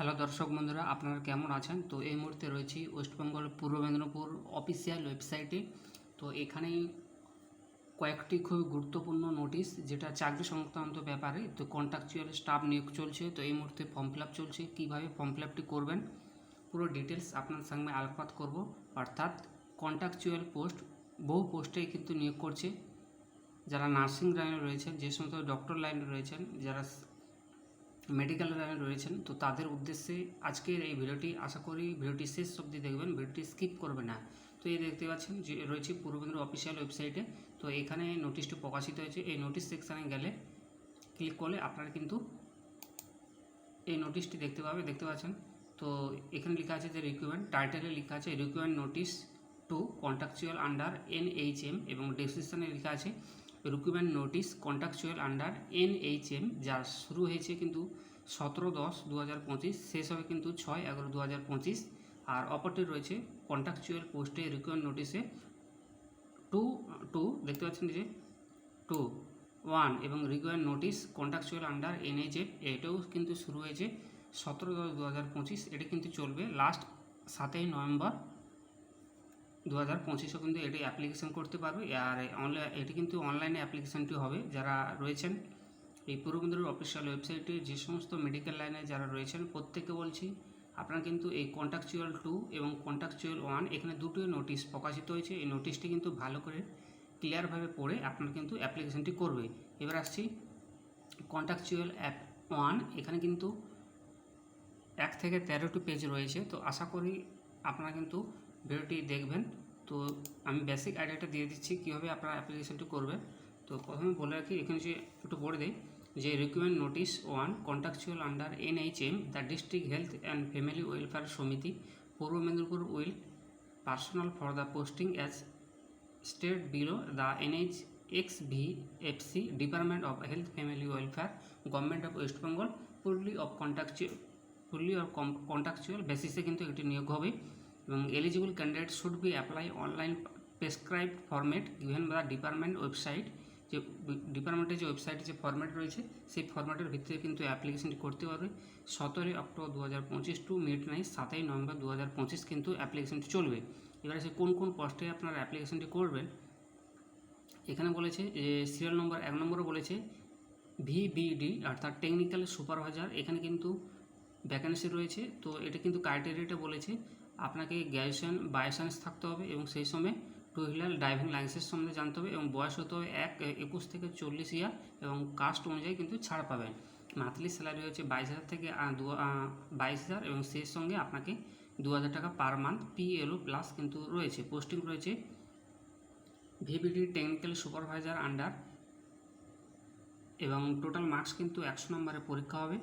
Hello দর্শক বন্ধুরা, আপনারা কেমন আছেন? তো এই মুহূর্তে রয়েছি ওয়েস্টবেঙ্গল পূর্ব মেদিনীপুর অফিসিয়াল ওয়েবসাইটে তো এখানে কয়েকটি খুবই গুরুত্বপূর্ণ নোটিশ যেটা চাকরি সংক্রান্ত ব্যাপারে তো কন্ট্রাকচুয়াল স্টাফ নিয়োগ চলছে। তো এই মুহূর্তে ফর্ম ফিল চলছে, কীভাবে ফর্ম ফিল করবেন, পুরো ডিটেলস আপনার সঙ্গে আলোকপাত করব। অর্থাৎ কন্ট্রাকচুয়াল পোস্ট বহু পোস্টে কিন্তু নিয়োগ করছে। যারা নার্সিং লাইনে রয়েছেন, যে সমস্ত ডক্টর লাইনে রয়েছেন, যারা মেডিকেল লাইনে রয়েছেন, তো তাদের উদ্দেশ্যে আজকের এই ভিডিওটি, আশা করি ভিডিওটি শেষ অবধি দেখবেন, ভিডিওটি স্কিপ করবে না। তো এই দেখতে পাচ্ছেন যে রয়েছে পূর্ববঙ্গের অফিসিয়াল ওয়েবসাইটে তো এখানে নোটিশটি প্রকাশিত হয়েছে। এই নোটিশ সেকশানে গেলে ক্লিক করলে আপনারা কিন্তু এই নোটিশটি দেখতে পাবে, দেখতে পাচ্ছেন? তো এখানে লেখা আছে যে রিকুইমেন্ট টাইটেলে লেখা আছে recruitment notice to contractual under NHM এবং ডেসক্রিপশনে লেখা আছে recruitment notice contractual under NHM যা শুরু হয়েছে কিন্তু সতেরো দশ দু হাজার পঁচিশ, শেষ হবে কিন্তু ছয় এগারো দু হাজার পঁচিশ আর অপরটি রয়েছে কন্ট্রাকচুয়াল পোস্টে রিকুইমেন্ট নোটিশে টু টু দেখতে পাচ্ছেন যে টু ওয়ান এবং require notice contractual under N H NHF এটাও কিন্তু শুরু হয়েছে সতেরো দশ দু হাজার পঁচিশ, এটি কিন্তু চলবে লাস্ট সাতই নভেম্বর দু হাজার পঁচিশেও কিন্তু এটি অ্যাপ্লিকেশন করতে পারবে। আর অনলাইন এটি কিন্তু অনলাইনে অ্যাপ্লিকেশনটি হবে। যারা রয়েছেন, এই পূর্ববঙ্গের অফিসিয়াল ওয়েবসাইটে যে সমস্ত মেডিকেল লাইনে যারা রয়েছেন প্রত্যেকে বলছি, আপনারা কিন্তু এই কন্ট্রাকচুয়াল টু এবং কন্ট্রাকচুয়াল ওয়ান এখানে দুটোই নোটিশ প্রকাশিত হয়েছে। এই নোটিশটি কিন্তু ভালো করে ক্লিয়ারভাবে পড়ে আপনারা কিন্তু অ্যাপ্লিকেশনটি করবে। এবার আসছি কন্ট্রাকচুয়াল অ্যাপ ওয়ান এখানে কিন্তু এক থেকে তেরোটি পেজ রয়েছে। তো আশা করি আপনারা কিন্তু ভিডিওটি দেখবেন। তো আমি বেসিক আইডিয়াটা দিয়ে দিচ্ছি কীভাবে আপনারা অ্যাপ্লিকেশনটি করবেন। তো প্রথমে বলে রাখি, এখানে যে একটু পড়ে দেয় যে recruitment notice one contractual under NHM the district health and family welfare সমিতি, Purba Medinipur will personal for the posting as state below the NH X V F C department of health family welfare government of West Bengal fully of contractual fully of contractual বেসিসে কিন্তু এটি নিয়োগ হবে। এবং eligible candidate should be apply online prescribe format given the department website যে ডিপার্টমেন্টের যে ওয়েবসাইটে যে ফরম্যাট রয়েছে, সেই ফরম্যাটের ভিত্তিতে কিন্তু অ্যাপ্লিকেশনটি করতে পারবে সতেরোই অক্টোবর দু হাজার পঁচিশ টু মিড নাইট সাতই নভেম্বর দু হাজার পঁচিশ কিন্তু অ্যাপ্লিকেশনটি চলবে। এবারে সে কোন কোন পোস্টে আপনারা অ্যাপ্লিকেশনটি করবেন? এখানে বলেছে যে সিরিয়াল নম্বর এক নম্বরে বলেছে ভিবিডি অর্থাৎ টেকনিক্যাল সুপারভাইজার এখানে কিন্তু ভ্যাকেন্সি রয়েছে। তো এটা কিন্তু ক্রাইটেরিয়াটা বলেছে আপনাকে গ্র্যাজুয়েশন বাই সায়েন্স থাকতে হবে এবং সেই সময় টু হুইলার ড্রাইভিং লাইসেন্স সম্বন্ধে জানতে হবে এবং বয়স হতে হবে এক একুশ থেকে চল্লিশ ইয়ার এবং কাস্ট অনুযায়ী কিন্তু ছাড় পাবেন। মান্থলি স্যালারি হচ্ছে বাইশ হাজার থেকে দু বাইশ হাজার এবং সেই সঙ্গে আপনাকে দু হাজার টাকা পার মান্থ পিএলও প্লাস কিন্তু রয়েছে। পোস্টিং রয়েছে ভিবিডি টেকনিক্যাল সুপারভাইজার আন্ডার এবং টোটাল মার্কস কিন্তু একশো নম্বরের পরীক্ষা হবে।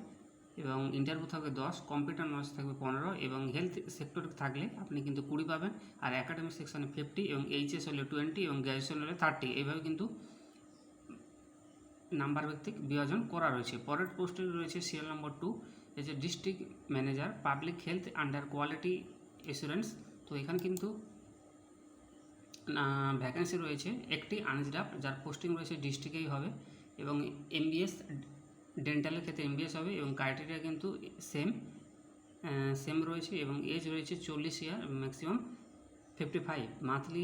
এবং ইন্টারভিউ থাকবে দশ কম্পিউটার নলেজ থাকবে পনেরো এবং হেলথ সেক্টর থাকলে আপনি কিন্তু কুড়ি পাবেন আর একাডেমিক সেকশনে ফিফটি এবং এইচএস হলে টোয়েন্টি এবং গ্র্যাজুয়েশন হলে থার্টি এইভাবে কিন্তু নাম্বার ভিত্তিক বিভাজন করা রয়েছে। পরের পোস্টে রয়েছে সিরিয়াল নম্বর টু যে district manager public health under quality assurance তো এখানে কিন্তু ভ্যাকেন্সি রয়েছে। একটি আনস্টাফ যার পোস্টিং রয়েছে ডিস্ট্রিক্টেই হবে এবং এমবিএস ডেন্টালের ক্ষেত্রে এমবিএস হবে এবং ক্রাইটেরিয়া কিন্তু সেম সেম রয়েছে এবং এজ রয়েছে চল্লিশ year maximum fifty five monthly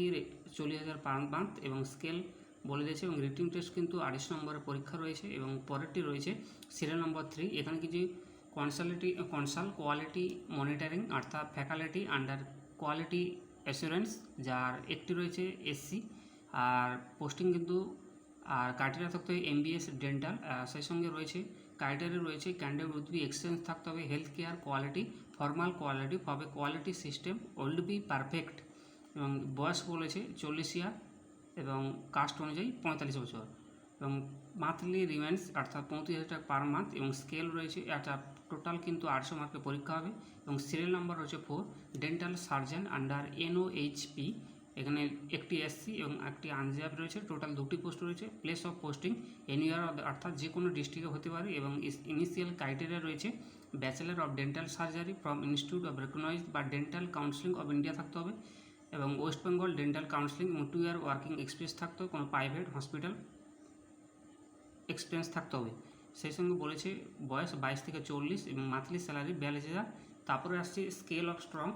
চল্লিশ হাজার পার মান্থ এবং স্কেল বলে দিয়েছে এবং রিটিং টেস্ট কিন্তু আড়াইশো নম্বরের পরীক্ষা রয়েছে এবং পরেরটি রয়েছে সিরিয়াল নম্বর থ্রি এখানে কিছু কনসালিটি কনসাল কোয়ালিটি মনিটরিং অর্থাৎ ফ্যাকাল্টি আন্ডার কোয়ালিটি অ্যাসুরেন্স যার একটি রয়েছে এসসি আর পোস্টিং কিন্তু আর ক্রাইটেরিয়া থাকতে হবে এমবিএস ডেন্টাল সেই সঙ্গে রয়েছে ক্রাইটেরিয়া রয়েছে উইথ বি এক্সপিরিয়েন্স থাকতে হবে health care quality formal quality পাবে quality system old be perfect এবং বয়স বলেছে চল্লিশ ইয়ার এবং কাস্ট অনুযায়ী পঁয়তাল্লিশ বছর এবং মান্থলি রিমেন্স অর্থাৎ পঁয়ত্রিশ হাজার টাকা পার মান্থ এবং স্কেল রয়েছে একটা টোটাল কিন্তু আটশো মার্কের পরীক্ষা হবে এবং সিরিয়াল নাম্বার রয়েছে four dental surgeon under NOHP এখানে একটি এসসি এবং একটি আনজাব রয়েছে। টোটাল দুটি পোস্ট রয়েছে। প্লেস অফ পোস্টিং এনিয়ার অর্থাৎ যে কোনো ডিস্ট্রিক্টে হতে পারে এবং ইনিশিয়াল ক্রাইটেরিয়া রয়েছে। Bachelor of dental surgery from institute of recognized বা ডেন্টাল কাউন্সিলিং অফ ইন্ডিয়া থাকতে হবে এবং ওয়েস্ট বেঙ্গল ডেন্টাল কাউন্সিলিং এবং টু ইয়ার ওয়ার্কিং এক্সপিরিয়েন্স থাকতে হবে। কোনো প্রাইভেট হসপিটাল এক্সপিরিয়েন্স থাকতে হবে। সেই সঙ্গে বলেছে বয়স বাইশ থেকে চল্লিশ এবং মান্থলি স্যালারি বিয়াল্লিশ হাজার। তারপরে আসছে স্কেল অফ স্ট্রং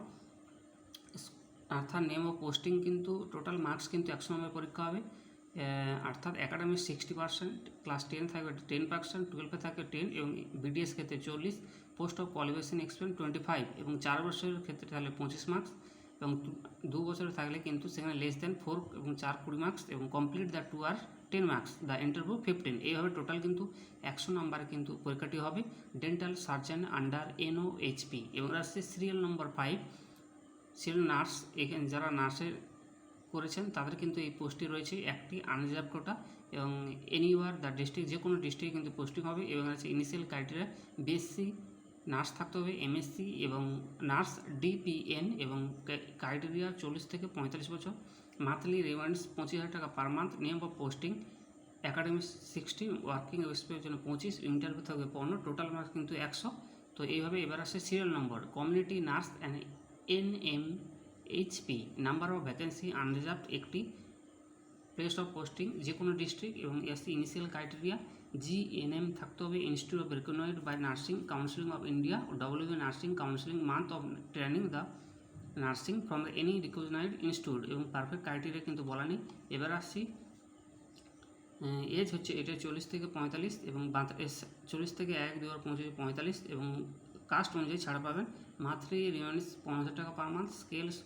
অর্থাৎ নেম ও পোস্টিং কিন্তু টোটাল মার্কস কিন্তু একশো নম্বর পরীক্ষা হবে। অর্থাৎ academic sixty percent class ten থাকবে টেন পার্সেন্ট টুয়েলভে থাকবে টেন এবং বিডিএস ক্ষেত্রে চল্লিশ post of qualification experience twenty five এবং চার বছরের ক্ষেত্রে তাহলে পঁচিশ মার্কস এবং দু- বছরে থাকলে কিন্তু সেখানে লেস দেন ফোর এবং চার কুড়ি মার্কস এবং complete the two R ten marks the interview fifteen এইভাবে টোটাল কিন্তু একশো নম্বরে কিন্তু পরীক্ষাটি হবে। Dental surgeon under NO HP এবং আসছে সিরিয়াল নম্বর ফাইভ সিরিয়াল নার্স, এখানে যারা নার্সের করেছেন, তাদের কিন্তু এই পোস্টটি রয়েছে একটি আনরিজার্ভ কোটা এবং এনিওয়ার দ্য ডিস্ট্রিক্ট যে কোনো ডিস্ট্রিক্টে কিন্তু পোস্টিং হবে এবং আছে ইনিশিয়াল ক্রাইটেরিয়া বিএসসি নার্স থাকতে হবে এমএসসি এবং নার্স ডিপিএন এবং ক্রাইটেরিয়া চল্লিশ থেকে পঁয়তাল্লিশ বছর। মান্থলি রেভারেন্স পঁচিশ হাজার টাকা পার মান্থ নিয়ম of posting academic sixty working experience জন্য পঁচিশ ইন্টারভিউ থাকবে পনেরো টোটাল মার্কস কিন্তু একশো। তো এইভাবে এবার আসে serial number community nurse and N M HP number of vacancy unreserved একটি প্লেস অফ পোস্টিং যে কোনো ডিস্ট্রিক্ট এবং এসসি ইনিশিয়াল ক্রাইটেরিয়া জিএনএম থাকতে হবে institute of recognized by nursing counselling of India W nursing counselling month of training the nursing from the any recognized institute এবং perfect criteria কিন্তু বলা নেই। এবার আসছি এজ হচ্ছে, এটা চল্লিশ থেকে পঁয়তাল্লিশ, এবং চল্লিশ থেকে এক দু হাজার পঁচিশ, পঁয়তাল্লিশ, এবং কাস্ট অনুযায়ী ছাড়া পাবেন। মান্থলি রিমাইন্স পনেরো হাজার টাকা পার মান্থ স্কেলস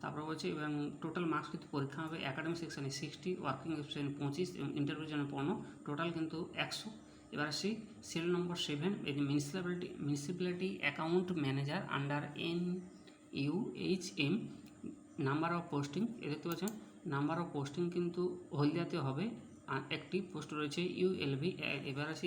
তারপর বলছে, এবং টোটাল মার্কস কিন্তু পরীক্ষা হবে একাডেমিক সেকশনে সিক্সটি ওয়ার্কিং সেকশনে পঁচিশ, এবং ইন্টারভিউ জন্য পনেরো টোটাল কিন্তু একশো। এবার আসি সিরিয়াল নম্বর সেভেন এই municipality municipality account manager under N U H M number of posting এ দেখতে পাচ্ছেন? নাম্বার অফ পোস্টিং কিন্তু হলদিয়াতে হবে। একটি পোস্ট রয়েছে ইউএলভি এবার আছে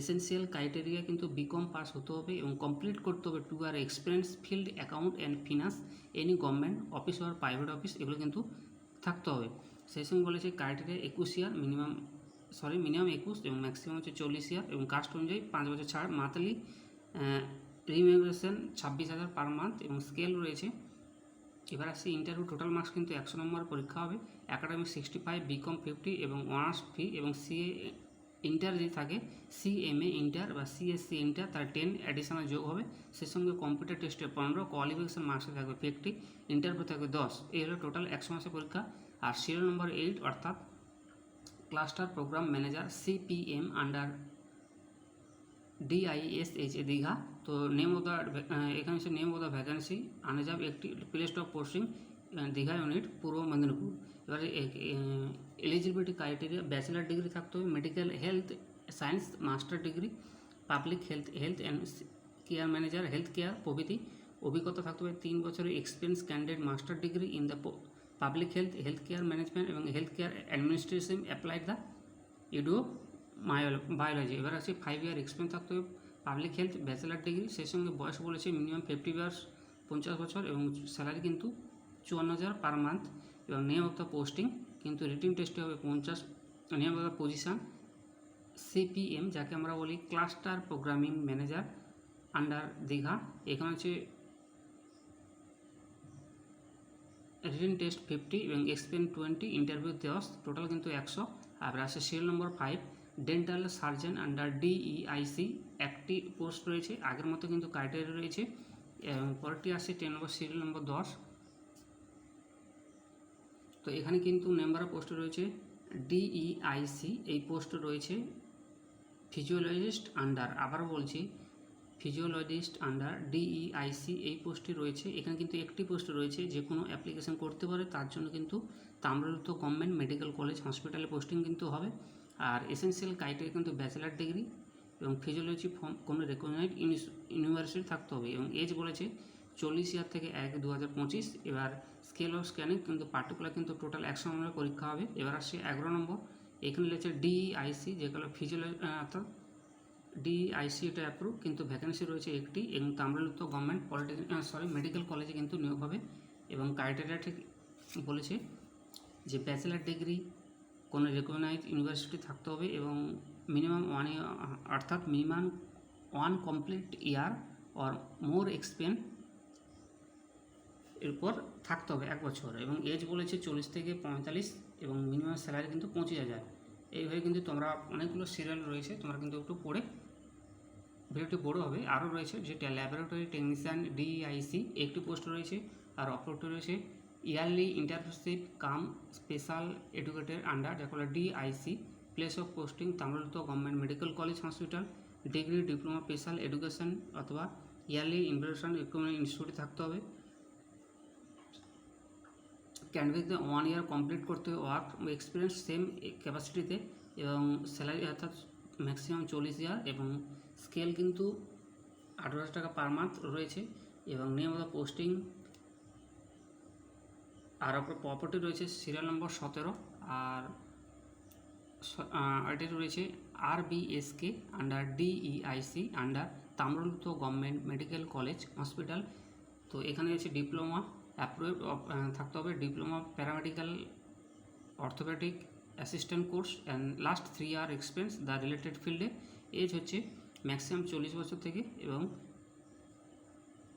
এসেন্সিয়াল ক্রাইটেরিয়া কিন্তু বিকম পাস হতে হবে এবং কমপ্লিট করতে হবে two R experience field account and finance any government office R private office এগুলো কিন্তু থাকতে হবে। সেই সঙ্গে বলেছে ক্রাইটেরিয়া একুশ ইয়ার মিনিমাম সরি মিনিমাম একুশ এবং ম্যাক্সিমাম হচ্ছে চল্লিশ ইয়ার এবং কাস্ট অনুযায়ী পাঁচ বছর ছাড়। মান্থলি রিমিগ্রেশন ছাব্বিশ হাজার পার মান্থ এবং স্কেল রয়েছে এবার আসছে ইন্টারভিউ টোটাল মার্কস কিন্তু একশো নম্বর পরীক্ষা হবে। Academic sixty five BCom fifty এবং অনার্স ফি এবং সিএ ইন্টার যদি থাকে সিএমএ ইন্টার বা সিএসসি ইন্টার তার টেন অ্যাডিশনাল যোগ হবে। সে সঙ্গে কম্পিউটার টেস্টে পনেরো কোয়ালিফিকেশন মার্কসে থাকবে ফিফটি ইন্টারভিউ থাকবে দশ। এই হলো টোটাল একশো মাসের পরীক্ষা। আর সিরিয়াল নম্বর এইট অর্থাৎ cluster program manager CPM under DISH Digha. তো নেম অফ দ্য এখানে হচ্ছে নেম অফ দ্য ভ্যাকেন্সি, আনজাব একটি place of posting Digha unit, Purba Medinipur. এবারে এলিজিবিলিটি ক্রাইটেরিয়া ব্যাচেলার ডিগ্রি থাকতে হবে medical health science master degree public health health and care manager health care প্রভৃতি। অভিজ্ঞতা থাকতে হবে তিন বছরের experience candidate master degree in the public health health care management এবং health care administration applied the ইডো biology এবার আছে ফাইভ ইয়ার এক্সপিরিয়েন্স থাকতে হবে পাবলিক হেলথ ব্যাচেলার ডিগ্রি সেই সঙ্গে বয়স বলেছে মিনিমাম ফিফটি ইয়ার্স পঞ্চাশ বছর এবং স্যালারি কিন্তু চুয়ান্ন হাজার পার মান্থ এবং নেম অফ দ্য পোস্টিং কিন্তু রিটিন টেস্টে হবে পঞ্চাশ name of the position CPM যাকে আমরা বলি cluster programming manager under Digha. এখানে হচ্ছে রিটেন টেস্ট ফিফটি এবং এক্সপেন টোয়েন্টি ইন্টারভিউ দশ টোটাল কিন্তু একশো। আর আছে সিরিয়াল নম্বর five dental surgeon under DEIC একটি পোস্ট রয়েছে, আগের মতো কিন্তু ক্রাইটেরিয়া রয়েছে পরেরটি আসছে টেন নম্বর সিরিয়াল নম্বর দশ। তো এখানে কিন্তু নাম্বার পোস্ট রয়েছে ডিইআইসি এই পোস্ট রয়েছে ফিজিওলজিস্ট আন্ডার আবার বলছি ফিজিওলজিস্ট আন্ডার ডিইআইসি এই পোস্টটি রয়েছে, এখানে কিন্তু একটি পোস্ট রয়েছে, যে কোনো অ্যাপ্লিকেশন করতে পারে, তার জন্য কিন্তু তাম্রলিপ্ত গভর্নমেন্ট মেডিকেল কলেজ হসপিটালে পোস্টিং কিন্তু হবে। আর এসেন্সিয়াল ক্রাইটেরিয়া কিন্তু ব্যাচেলার ডিগ্রি এবং ফিজিওলজি ফর্ম কোনো রেকগনাইজ ইউনিভার্সিটি থাকতে হবে এবং এজ বলেছে চল্লিশ ইয়ার থেকে এক দু হাজার পঁচিশ। এবার স্কেল অফ স্ক্যানিং কিন্তু পার্টিকুলার কিন্তু টোটাল একশো নম্বরের পরীক্ষা হবে। এবার আসছে এগারো নম্বর। এখানে রয়েছে ডিআইসি যেগুলো ফিজিওলজি অর্থাৎ ডিআইসি এটা অ্যাপ্রুভ কিন্তু ভ্যাকেন্সি রয়েছে একটি এবং Tamralipta government polytechnic sorry medical কলেজে কিন্তু নিয়োগ হবে। এবং ক্রাইটেরিয়া ঠিক বলেছে যে ব্যাচেলার ডিগ্রি কোনো রেকগনাইজ ইউনিভার্সিটি থাকতে হবে এবং মিনিমাম ওয়ান অর্থাৎ minimum one complete year or more এক্সপেন এরপর থাকতে হবে এক বছর এবং এজ বলেছে চল্লিশ থেকে পঁয়তাল্লিশ এবং মিনিমাম স্যালারি কিন্তু পঁচিশ হাজার। এইভাবে কিন্তু তোমরা অনেকগুলো সিরিয়াল রয়েছে, তোমরা কিন্তু একটু পড়ে ভিডিওটি বড় হবে। আরও রয়েছে যেটা ল্যাবরেটরি টেকনিশিয়ান ডিআইসি একটি পোস্ট রয়েছে আর অপরটি রয়েছে। Early ইন্টারভিউশিপ cum special educated under যাকে বলে DIC, place of posting, Tamilnadu government medical college hospital, degree, diploma, special education অথবা ইয়ারলি ইনভেশন ইকুইপমেন্ট ইনস্টিটিউটে থাকতে হবে। ক্যান্ডিডেটদের ওয়ান ইয়ার কমপ্লিট করতে হবে ওয়ার্ক এক্সপিরিয়েন্স সেম ক্যাপাসিটিতে এবং স্যালারি অর্থাৎ ম্যাক্সিমাম চল্লিশ ইয়ার এবং স্কেল কিন্তু আঠারো হাজার টাকা পার মান্থ রয়েছে এবং নিয়মিত পোস্টিং আর ওপর প্রপার্টি রয়েছে সিরিয়াল নম্বর সতেরো আর এটি রয়েছে আর BSK under DEIC under Tamralipta government medical college hospital তো এখানে রয়েছে ডিপ্লোমা অ্যাপ্রুভ থাকতে হবে diploma paramedical orthopedic assistant course and last three year experience the related ফিল্ডে এজ হচ্ছে ম্যাক্সিমাম চল্লিশ বছর থেকে এবং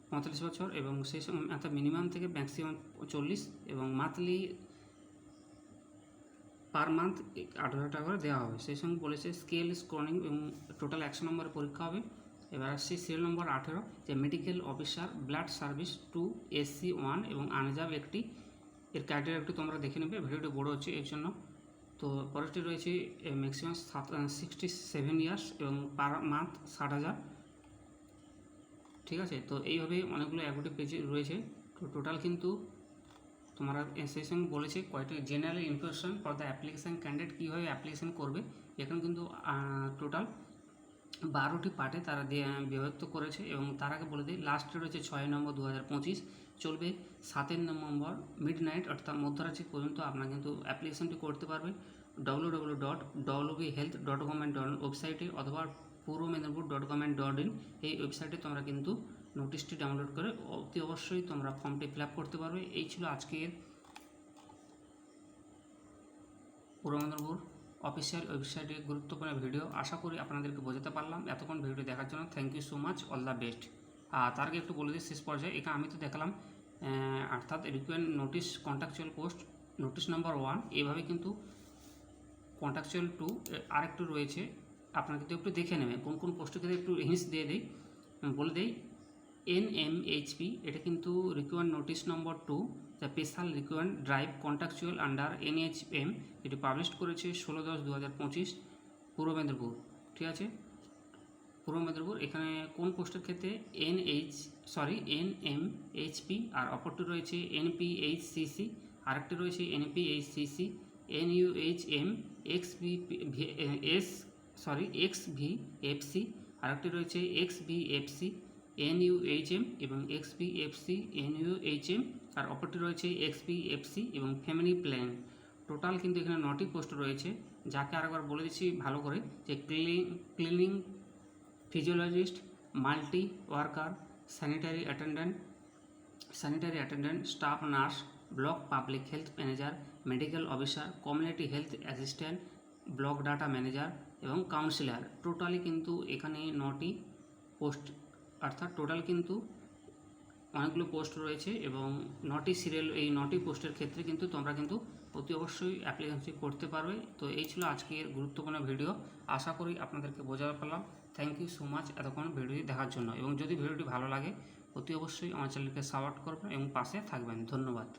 পঁয়তাল্লিশ বছর এবং সেই সময় অর্থাৎ মিনিমাম থেকে ম্যাক্সিমাম চল্লিশ এবং মান্থলি পার মান্থ আট হাজার টাকা করে দেওয়া হবে। সেই সঙ্গে বলেছে স্কেল স্কোরিং এবং টোটাল একশো নম্বরের পরীক্ষা হবে। এবার আসছে সিরিয়াল নম্বর আঠেরো, যে medical officer blood service two SC one এবং আনজাব একটি এর ক্রাইটেরিয়া একটু তোমরা দেখে নেবে, ভিডিওটি বড় হচ্ছে এর জন্য। তো পরেরটি রয়েছে ম্যাক্সিমাম সাত সিক্সটি সেভেন ইয়ার্স এবং পার মান্থ ষাট হাজার। ঠিক আছে? তো এইভাবে অনেকগুলো অ্যাকুটিভ পেজ রয়েছে। তো টোটাল কিন্তু তোমরা সেই সঙ্গে বলেছে কয়টি general information for the application candidate কীভাবে অ্যাপ্লিকেশান করবে। এখানে কিন্তু টোটাল বারোটি পার্টে তারা বিভক্ত করেছে এবং তার আগে বলে দিই লাস্টে রয়েছে ছয় নম্বর দু হাজার পঁচিশ, চলবে সাতের নম্বর মিড নাইট অর্থাৎ মধ্যরাত্রি পর্যন্ত আপনারা কিন্তু অ্যাপ্লিকেশনটি করতে পারবে W W dot WB health dot government ওয়েবসাইটে অথবা Purba Medinipur dot government dot in এই ওয়েবসাইটে তোমরা কিন্তু নোটিশটি ডাউনলোড করে অতি অবশ্যই তোমরা ফর্মটি ফিল করতে পারবে। এই ছিল আজকের পূর্ব মেদিনীপুর অফিসিয়াল ওয়েবসাইটে গুরুত্বপূর্ণ ভিডিও আশা করি আপনাদেরকে বোঝাতে পারলাম। এতক্ষণ ভিডিও দেখার জন্য thank you so much all the best আর তার আগে একটু বলে দিই, শেষ পর্যায়ে এখানে আমি তো দেখালাম অর্থাৎ রিকোয়েন্ট notice contractual post notice number one এইভাবে কিন্তু কন্ট্রাকচুয়াল টু আরেকটু রয়েছে। আপনারা কিন্তু একটু দেখে নেবেন কোন কোন ক্ষেত্রে একটু হিন্স দিয়ে দিই। বলে দিই এনএমএইচপি এটা কিন্তু required notice number two the special required drive contractual under NHM এটি পাবলিশ করেছে ষোলো দশ দু হাজার পঁচিশ পূর্ব মেদিনীপুর, ঠিক আছে? পূর্ব মেদিনীপুর, এখানে কোন পোস্টের ক্ষেত্রে NH sorry N M NMHP আর অপরটি রয়েছে এনপিএইচসিসি আরেকটি রয়েছে NPHCC NUHM X V S sorry, X V FC আরেকটি রয়েছে X V F C, N U H M এবং X V F C, N U H M, আর অপরটি রয়েছে X V FC এবং ফ্যামিলি প্ল্যান। টোটাল কিন্তু এখানে নটি post রয়েছে, যাকে আরেকবার বলে দিচ্ছি ভালো করে যে cleaning cleaning physiologist multi worker sanitary attendant sanitary attendant, staff nurse, block public health manager, medical officer, community health assistant block data manager এবং কাউন্সিলর। টোটালি কিন্তু এখানে নটি পোস্ট, অর্থাৎ টোটাল কিন্তু অনেকগুলো পোস্ট রয়েছে এবং নটি সিরিয়াল, এই নটি পোস্টের ক্ষেত্রে কিন্তু তোমরা কিন্তু অতি অবশ্যই অ্যাপ্লিকেশনটি করতে পারবে। তো এই ছিল আজকের গুরুত্বপূর্ণ ভিডিও। আশা করি আপনাদেরকে বোঝাতে পারলাম। থ্যাংক ইউ সো মাচ এতক্ষণ ভিডিওটি দেখার জন্য। এবং যদি ভিডিওটি ভালো লাগে, অতি অবশ্যই আমার চ্যানেলকে সাপোর্ট করবেন এবং পাশে থাকবেন। ধন্যবাদ।